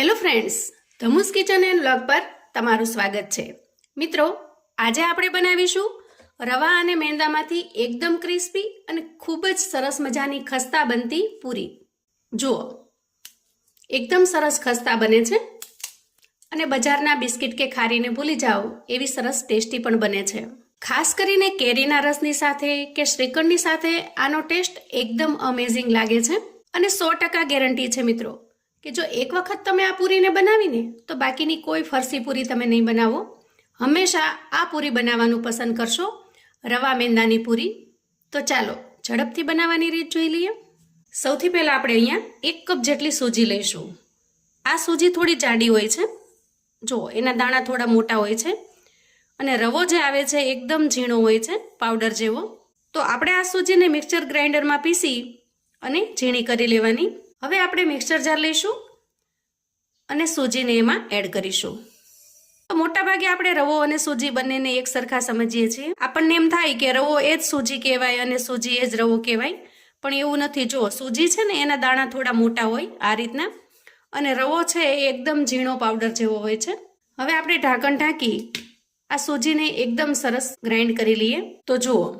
Hello friends Dhamus kitchen and vlog પર તમારું સ્વાગત છે. મિત્રો, આજે આપણે બનાવીશું રવા અને મેંદામાંથી એકદમ ક્રિસ્પી અને ખૂબ જ સરસ મજાની ખસ્તા બનતી પૂરી. જુઓ, એકદમ સરસ ખસ્તા બને છે અને બજારના બિસ્કિટ કે ખારીને ભૂલી જાઓ, એવી સરસ ટેસ્ટી પણ બને છે. ખાસ કરીને કેરીના રસની સાથે કે શ્રીખંડની સાથે આનો ટેસ્ટ એકદમ અમેઝિંગ લાગે છે અને સો ટકા ગેરંટી છે મિત્રો. કે જો એક વખત તમે આ પૂરીને બનાવીને, તો બાકીની કોઈ ફરસી પૂરી તમે નહીં બનાવો. હંમેશા આ પૂરી બનાવવાનું પસંદ કરશો. રવા મેંદાની પૂરી. તો ચાલો, ઝડપથી બનાવવાની રીત જોઈ લઈએ. સૌથી પહેલાં આપણે અહીંયા એક કપ જેટલી સૂજી લઈશું. આ સૂજી થોડી જાડી હોય છે. જો, એના દાણા થોડા મોટા હોય છે. અને રવો જે આવે છે, એકદમ ઝીણો હોય છે, પાવડર જેવો. તો આપણે આ સૂજીને મિક્સર ગ્રાઇન્ડરમાં પીસી અને ઝીણી કરી લેવાની. હવે આપણે મિક્સર જાર લઈશું અને સૂજીને એમાં એડ કરીશું. મોટા ભાગે આપણે રવો અને સૂજી બંનેને એક સરખા સમજીએ છીએ. આપણને એમ થાય કે રવો એ જ સૂજી કહેવાય અને સૂજી એ જ રવો કહેવાય. પણ એવું નથી. જો સૂજી છે ને, એના દાણા થોડા મોટા હોય આ રીતના. અને રવો છે એ એકદમ ઝીણો પાવડર જેવો હોય છે. હવે આપણે ઢાંકણ ઢાંકી આ સૂજીને એકદમ સરસ ગ્રાઇન્ડ કરી લઈએ. તો જુઓ.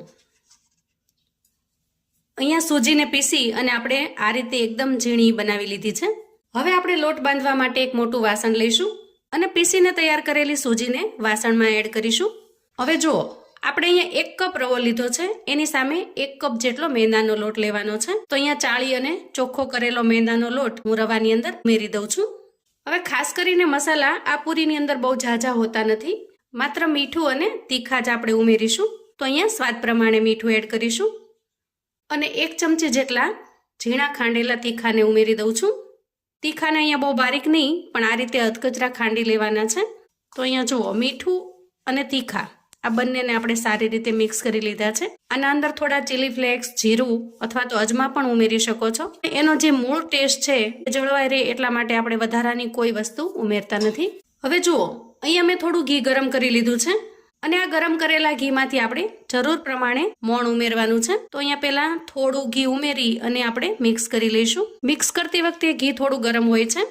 અહીંયા સૂજીને પીસી અને આપણે આ રીતે એકદમ ઝીણી બનાવી લીધી છે. હવે આપણે લોટ બાંધવા માટે એક મોટું વાસણ લઈશું અને પીસીને તૈયાર કરેલી સૂજીને વાસણમાં એડ કરીશું. હવે જુઓ, આપણે અહીંયા એક કપ રવો લીધો છે. એની સામે એક કપ જેટલો મેંદાનો લોટ લેવાનો છે. તો અહીંયા ચાળી અને ચોખ્ખો કરેલો મેંદાનો લોટ હું રવાની અંદર ઉમેરી દઉં છું. હવે ખાસ કરીને મસાલા આ પૂરીની અંદર બહુ ઝાઝા હોતા નથી. માત્ર મીઠું અને તીખા જ આપણે ઉમેરીશું. તો અહીંયા સ્વાદ પ્રમાણે મીઠું એડ કરીશું. અને એક ચમચી જેટલા ઝીણા ખાંડેલા તીખાને ઉમેરી દઉં છું. તીખાને અહીંયા બહુ બારીક નહીં, પણ આ રીતે અધકચરા ખાંડી લેવાના છે. તો અહીંયા જુઓ, મીઠું અને તીખા, આ બંનેને આપણે સારી રીતે મિક્સ કરી લીધા છે. આના અંદર થોડા ચીલી ફ્લેક્સ જીરું અથવા તો અજમા પણ ઉમેરી શકો છો. એનો જે મૂળ ટેસ્ટ છે, એ જળવાઈ રહે એટલા માટે આપણે વધારાની કોઈ વસ્તુ ઉમેરતા નથી. હવે જુઓ, અહીંયા મેં થોડું ઘી ગરમ કરી લીધું છે. અને આ ગરમ કરેલા ઘીમાંથી આપણે જરૂર પ્રમાણે મોણ ઉમેરવાનું છે. તો અહીંયા પહેલા થોડું ઘી ઉમેરી અને આપણે મિક્સ કરી લઈશું. મિક્સ કરતી વખતે ઘી થોડું ગરમ હોય છે.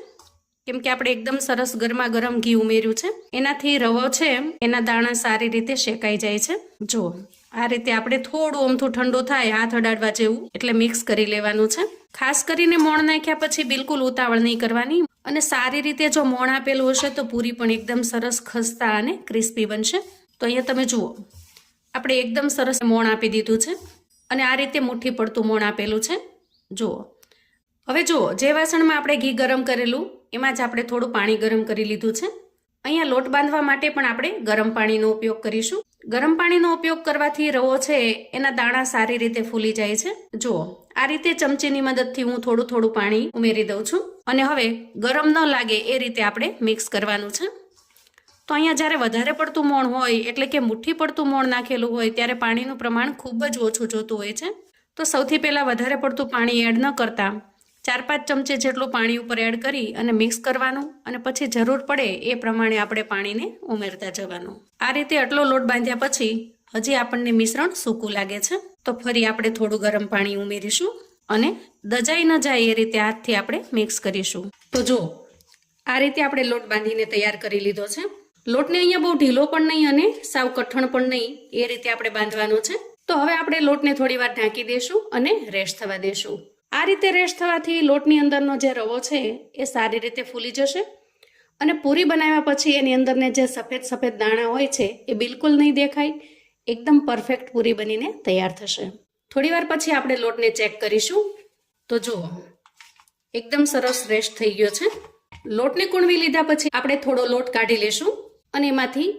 કેમ કે આપણે એકદમ સરસ ગરમા ગરમ ઘી ઉમેર્યું છે. એનાથી રવો છે એના દાણા સારી રીતે શેકાઈ જાય છે. જો, આ રીતે આપણે થોડું અમથું ઠંડુ થાય, હાથ અડાડવા જેવું, એટલે મિક્સ કરી લેવાનું છે. ખાસ કરીને મોણ નાખ્યા પછી બિલકુલ ઉતાવળ નહીં કરવાની. અને સારી રીતે જો મોણ આપેલું હશે તો પૂરી પણ એકદમ સરસ ખસ્તા અને ક્રિસ્પી બનશે. તો અહીંયા તમે જુઓ. આપણે એકદમ સરસ મોણ આપી દીધું છે અને આ રીતે મુઠ્ઠી પડતું મોણ આપેલું છે. જુઓ. હવે જુઓ, જે વાસણમાં આપણે ઘી ગરમ કરેલું, એમાં જ આપણે થોડું પાણી ગરમ કરી લીધું છે. અહીંયા લોટ બાંધવા માટે પણ આપણે ગરમ પાણીનો ઉપયોગ કરીશું. ગરમ પાણીનો ઉપયોગ કરવાથી રવો છે એના દાણા સારી રીતે ફૂલી જાય છે. જુઓ, આ રીતે ચમચીની મદદથી હું થોડું થોડું પાણી ઉમેરી દઉં છું. અને હવે ગરમ ન લાગે એ રીતે આપણે મિક્સ કરવાનું છે. તો અહીંયા જ્યારે વધારે પડતું મોણ હોય, એટલે કે મુઠ્ઠી પડતું મોણ નાખેલું હોય, ત્યારે પાણીનું પ્રમાણ ખૂબ જ ઓછું જોતું હોય છે. તો સૌથી પહેલાં વધારે પડતું પાણી એડ ન કરતા ચાર પાંચ ચમચે જેટલું પાણી ઉપર એડ કરી અને મિક્સ કરવાનું અને પછી જરૂર પડે એ પ્રમાણે આપણે પાણીને ઉમેરતા જવાનું. આ રીતે આટલો લોટ બાંધ્યા પછી હજી આપણને મિશ્રણ સૂકું લાગે છે. તો ફરી આપણે થોડું ગરમ પાણી ઉમેરીશું અને દજાઈ ન જાય એ રીતે હાથથી આપણે મિક્સ કરીશું. તો જો આ રીતે આપણે લોટ બાંધીને તૈયાર કરી લીધો છે. લોટને અહીંયા બહુ ઢીલો પણ નહીં અને સાવ કઠણ પણ નહીં, એ રીતે આપણે બાંધવાનો છે. તો હવે આપણે લોટને થોડી વાર ઢાંકી દેશું અને રેસ્ટ થવા દેશું. આ રીતે રેસ્ટ થવાથી લોટની અંદરનો જે રવો છે, એ સારી રીતે ફૂલી જશે અને પૂરી બનાવ્યા પછી એની અંદરને જે સફેદ સફેદ દાણા હોય છે, એ બિલકુલ નહીં દેખાય. એકદમ પરફેક્ટ પૂરી બનીને તૈયાર થશે. થોડી વાર પછી આપણે લોટને ચેક કરીશું. તો જુઓ, એકદમ સરસ રેસ્ટ થઈ ગયો છે. લોટને કૂણવી લીધા પછી આપણે થોડો લોટ કાઢી લેશું. અને એમાંથી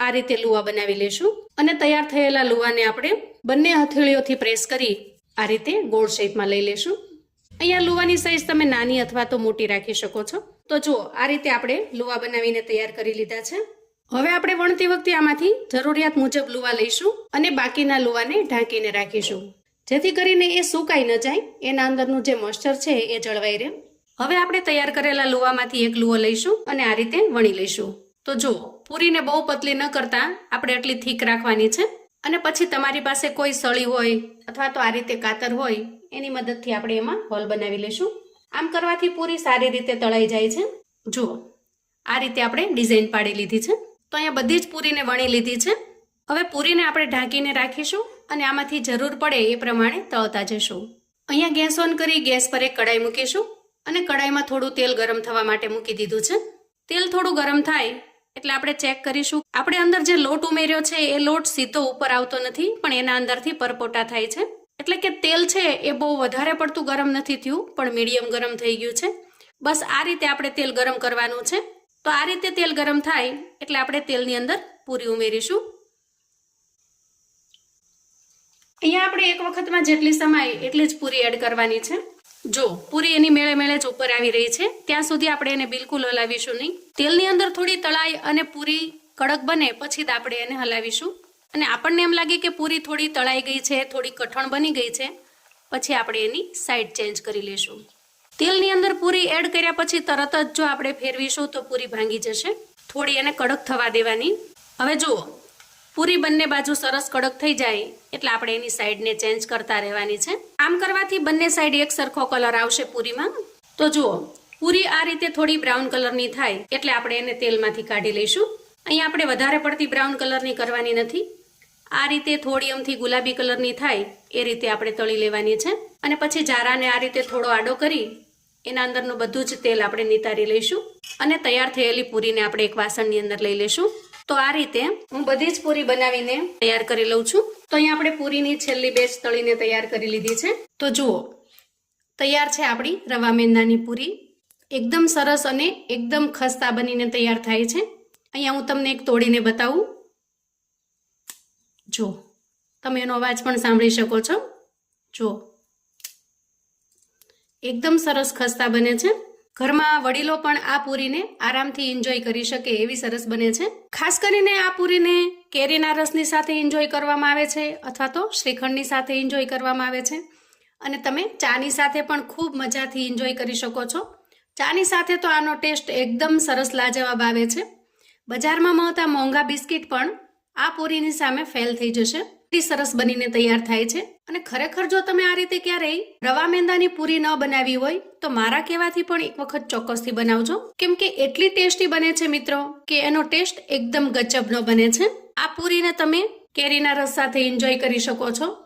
આ રીતે લુવા બનાવી લેશું. અને તૈયાર થયેલા લુવાને આપણે બંને હથેળીઓથી પ્રેસ કરી આ રીતે ગોળ શેપમાં લઈ લેશું. અહીંયા લુવાની સાઈઝ તમે નાની અથવા તો મોટી રાખી શકો છો. તો જુઓ, આ રીતે આપણે લુવા બનાવીને તૈયાર કરી લીધા છે. હવે આપણે વણતી વખતે આમાંથી જરૂરિયાત મુજબ લુવા લઈશું અને બાકીના લુવાને ઢાંકીને રાખીશું. જેથી કરીને એ સુકાઈ ન જાય, એના અંદરનું જે મોઇસ્ચર છે એ જળવાઈ રહે. હવે આપણે તૈયાર કરેલા લુવામાંથી એક લુવો લઈશું અને આ રીતે વણી લઈશું. તો જુઓ, પૂરીને બહુ પતલી ન કરતા આપણે એટલી થીક રાખવાની છે. અને પછી તમારી પાસે કોઈ સળી હોય અથવા તો આ રીતે કાતર હોય, એની મદદથી આપણે એમાં હોલ બનાવી લઈશું. આમ કરવાથી પૂરી સારી રીતે તળાઈ જાય છે. જુઓ, આ રીતે આપણે ડિઝાઇન પાડી લીધી છે. તો અહીંયા બધી જ પૂરીને વણી લીધી છે. હવે પૂરીને આપણે ઢાંકીને રાખીશું અને આમાંથી જરૂર પડે એ પ્રમાણે તળતા જશું અહીંયા ગેસ ઓન કરી ગેસ પર એક કડાઈ મૂકીશું અને કડાઈમાં થોડું તેલ ગરમ થવા માટે મૂકી દીધું છે. તેલ થોડું ગરમ થાય એટલે આપણે ચેક કરીશું. આપણે અંદર જે લોટ ઉમેર્યો છે, એ લોટ સીધો ઉપર આવતો નથી, પણ એના અંદરથી પરપોટા થાય છે. એટલે કે તેલ છે, એ બહુ વધારે પડતું ગરમ નથી થયું, પણ મીડિયમ ગરમ થઈ ગયું છે. બસ આ રીતે આપણે તેલ ગરમ કરવાનું છે. તો આ રીતે તેલ ગરમ થાય, એટલે આપણે તેલની અંદર પૂરી ઉમેરીશું. અહીંયા આપણે એક વખતમાં જેટલી સમાય, એટલી જ પૂરી એડ કરવાની છે. જો, પૂરી એની મેળે મેળે જ ઉપર આવી રહી છે. ત્યાં સુધી આપણે એને બિલકુલ હલાવીશું નહીં. તેલની અંદર થોડી તળાઈ અને પૂરી કડક બને પછી જ આપણે એને હલાવીશું. અને આપણને એમ લાગે કે પૂરી થોડી તળાઈ ગઈ છે, થોડી કઠણ બની ગઈ છે. પછી આપણે એની સાઈડ ચેન્જ કરી લઈશું તેલની અંદર પૂરી એડ કર્યા પછી તરત જ જો આપણે ફેરવીશું તો પૂરી ભાંગી જશે. થોડી એને કડક થવા દેવાની. હવે જુઓ પૂરી બંને બાજુ સરસ કડક થઈ જાય એટલે આપણે એની સાઈડને ચેન્જ કરતા રહેવાની છે. આમ કરવાથી બંને સાઈડ એક સરખો કલર આવશે પૂરીમાં. તો જુઓ, પૂરી આ રીતે થોડી બ્રાઉન કલરની થાય એટલે આપણે એને તેલમાંથી કાઢી લઈશું. અહીંયા આપણે વધારે પડતી બ્રાઉન કલરની કરવાની નથી. આ રીતે થોડી અમથી ગુલાબી કલરની થાય એ રીતે આપણે તળી લેવાની છે. અને પછી જારાને આ રીતે થોડો આડો કરી એના અંદરનું બધું જ તેલ આપણે નિતારી લઈશું. અને તૈયાર થયેલી પૂરીને આપણે એક વાસણની અંદર લઈ લઈશું. તો આ રીતે હું બધી જ પૂરી બનાવીને તૈયાર કરી લઉં છું. તો અહીંયા આપણે પૂરીની છેલ્લી બેચ તળીને તૈયાર કરી લીધી છે. તો જુઓ, તૈયાર છે આપણી રવા મેંદાની પૂરી. એકદમ સરસ અને એકદમ ખસ્તા બનીને તૈયાર થાય છે. અહીંયા હું તમને એક તોડીને બતાવું. જો તમે એનો અવાજ પણ સાંભળી શકો છો. જો એકદમ સરસ ખસ્તા બને છે. ઘરમાં વડીલો પણ આ પૂરીને આરામથી એન્જોય કરી શકે એવી સરસ બને છે. ખાસ કરીને આ પૂરીને કેરીના રસની સાથે એન્જોય કરવામાં આવે છે અથવા તો શ્રીખંડની સાથે એન્જોય કરવામાં આવે છે. અને તમે ચાની સાથે પણ ખૂબ મજાથી એન્જોય કરી શકો છો. ચાની સાથે તો આનો ટેસ્ટ એકદમ સરસ લાજવાબ આવે છે. બજારમાં મળતા મોંઘા બિસ્કિટ પણ આ પૂરીની સામે ફેલ થઈ જશે. એટલી સરસ બનીને તૈયાર થાય છે? અને ખરેખર જો તમે આ રીતે ક્યારેય રવા મેંદાની પૂરી ન બનાવી હોય, તો મારા કહેવાથી પણ એક વખત ચોક્કસથી બનાવજો. કેમ કે એટલી ટેસ્ટી બને છે મિત્રો, કે એનો ટેસ્ટ એકદમ ગજબનો બને છે. આ પૂરીને તમે કેરીના રસ સાથે એન્જોય કરી શકો છો.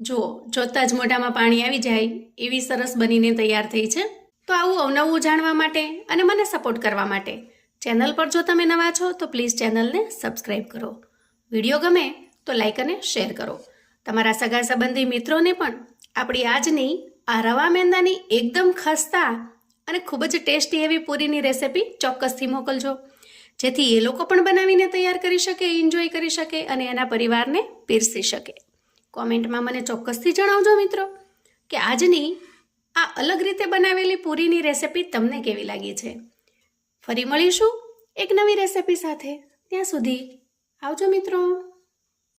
જુઓ, જોતા જ મોઢામાં પાણી આવી જાય, એવી સરસ બનીને તૈયાર થઈ છે. તો આવું અવનવું જાણવા માટે અને મને સપોર્ટ કરવા માટે, ચેનલ પર જો તમે નવા છો, તો પ્લીઝ ચેનલને સબસ્ક્રાઈબ કરો. વીડિયો ગમે તો લાઈક અને શેર કરો. તમારા સગા સંબંધી મિત્રોને પણ આપણી આજની આ રવા મેંદાની એકદમ ખસ્તા અને ખૂબ જ ટેસ્ટી એવી પૂરીની રેસિપી ચોક્કસથી મોકલજો. જેથી એ લોકો પણ બનાવીને તૈયાર કરી શકે એન્જોય કરી શકે અને એના પરિવારને પીરસી શકે. કોમેન્ટમાં મને ચોક્કસથી જણાવજો મિત્રો કે આજની આ અલગ રીતે બનાવેલી પૂરીની રેસિપી તમને કેવી લાગી છે. ફરી મળીશું એક નવી રેસિપી સાથે. ત્યાં સુધી આવજો મિત્રો.